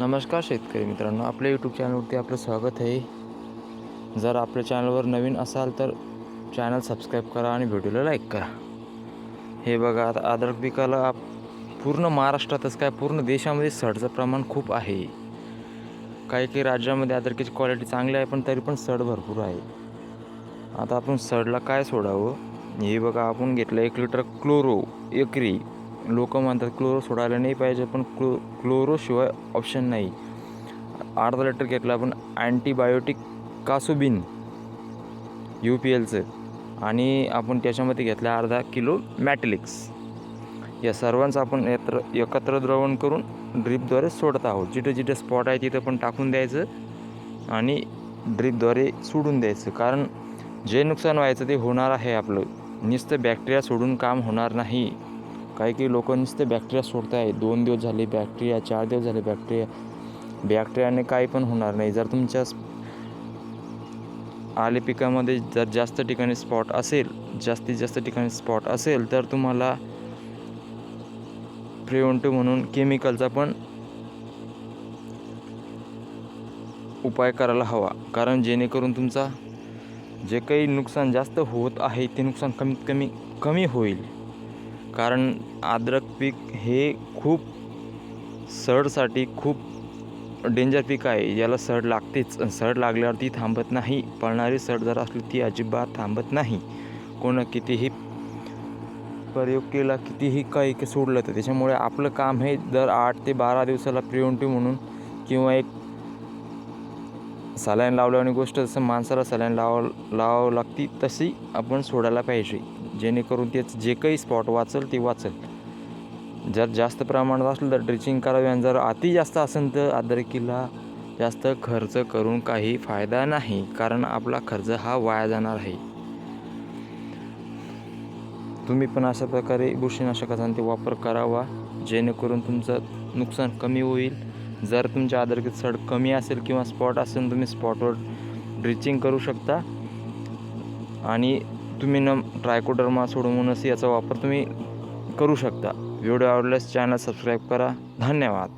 नमस्कार शेतकरी मित्रांनो आपल्या यूट्यूब चॅनलवरती आपलं स्वागत आहे. जर आपल्या चॅनलवर नवीन असाल तर चॅनल सबस्क्राईब करा आणि व्हिडिओला लाईक करा. हे बघा आता अद्रक पिकाला आप- पूर्ण महाराष्ट्रातच काय पूर्ण देशामध्ये सडचं प्रमाण खूप आहे. काही काही राज्यामध्ये अद्रकीची क्वालिटी चांगली आहे पण तरी पण सड भरपूर आहे. आता आपण सडला काय सोडावं? हे बघा आपण घेतलं एक लिटर क्लोरो एकरी. लोक म्हणतात क्लोरो सोडायला नाही पाहिजे पण क्लो क्लोरोशिवाय ऑप्शन नाही. अर्धा लिटर घेतलं आपण अँटीबायोटिक कासुबिन यू पी एलचं आणि आपण त्याच्यामध्ये घेतलं अर्धा किलो मॅटलिक्स या सर्वांचं आपण एकत्र एकत्र द्रवण करून ड्रीपद्वारे सोडत आहोत. जिथं जिथं स्पॉट आहे तिथं पण टाकून द्यायचं आणि ड्रीपद्वारे सोडून द्यायचं. कारण जे नुकसान व्हायचं ते होणार आहे आपलं. नुसतं बॅक्टेरिया सोडून काम होणार नाही. काही काही लोक नुसते बॅक्टेरिया सोडत आहे दोन दिवस झाले बॅक्टेरिया चार दिवस झाले बॅक्टेरिया बॅक्टेरियाने काही पण होणार नाही. जर तुमच्या आले पिकामध्ये जर जास्त ठिकाणी स्पॉट असेल जास्तीत जास्त ठिकाणी स्पॉट असेल तर तुम्हाला प्रिव्हेंटिव्ह म्हणून केमिकलचा पण उपाय करायला हवा. कारण जेणेकरून तुमचा जे काही नुकसान जास्त होत आहे ते नुकसान कमीत कमी कमी होईल. कारण अद्रक पीक हे खूप सडसाठी खूप डेंजर पीक आहे. याला सड लागतेच. सहड सड लागल्यावर ती थांबत नाही. पळणारी सड जर असली ती अजिबात थांबत नाही. कोण कितीही प्रयोग केला कितीही काही काही सोडलं तर त्याच्यामुळे आपलं काम हे दर आठ ते बारा दिवसाला प्रिव्हेंटिव्ह म्हणून किंवा एक सलाईन लावल्याने गोष्ट जसं माणसाला सलाईन लाव लावावं लागती तशी आपण सोडायला पाहिजे. जेणेकरून त्याचं जे काही स्पॉट वाचल ते वाचल. जर जास्त प्रमाणात असलं तर ड्रिचिंग करावी आणि जर अति जास्त असेल तर अद्रकीला जास्त खर्च करून काही फायदा नाही कारण आपला खर्च हा वाया जाणार आहे. तुम्ही पण अशा प्रकारे बुरशीनाशकाचा ते वापर करावा जेणेकरून तुमचं नुकसान कमी होईल. जर तुमच्या आदरकीत सड कमी असेल किंवा स्पॉट असेल तुम्ही स्पॉटवर ड्रिचिंग करू शकता. आणि तुम्ही न ट्रायकोडर्मा सोडोमोनस याचा वापर तुम्ही करू शकता. व्हिडिओ आवडल्यास चॅनल सबस्क्राईब करा. धन्यवाद.